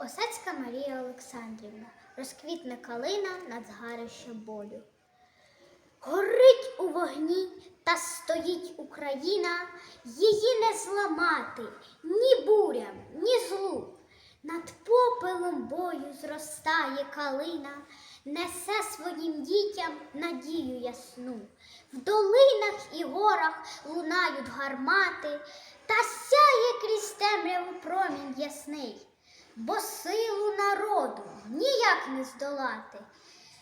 Осецька Марія Олександрівна, розквітне калина над згарищем болю. Горить у вогні та стоїть Україна, її не зламати ні бурям, ні злу. Над попелом бою зростає калина, несе своїм дітям надію ясну. В долинах і горах лунають гармати, та сяє крізь темряву промінь ясний, бо силу народу ніяк не здолати.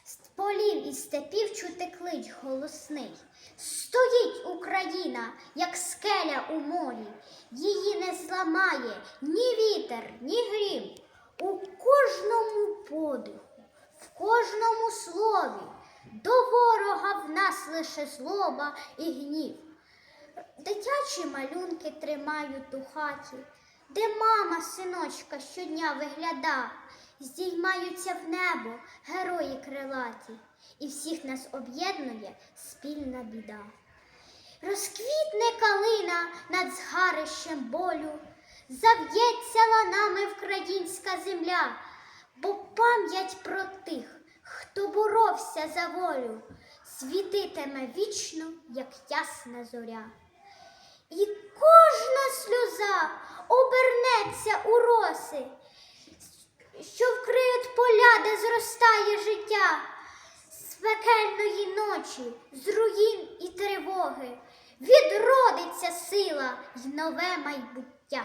З полів і степів чути клич голосний. Стоїть Україна, як скеля у морі, її не зламає ні вітер, ні грім. У кожному подиху, в кожному слові, до ворога в нас лише злоба і гнів. Дитячі малюнки тримають у хаті, де мама синочка щодня вигляда, здіймаються в небо герої крилаті, і всіх нас об'єднує спільна біда. Розквітне калина над згарищем болю, зав'ється ланами вкраїнська земля, бо пам'ять про тих, хто боровся за волю, світитиме вічно, як ясна зоря. І роси, що вкриють поля, де зростає життя, з пекельної ночі, з руїн і тривоги, відродиться сила й нове майбуття.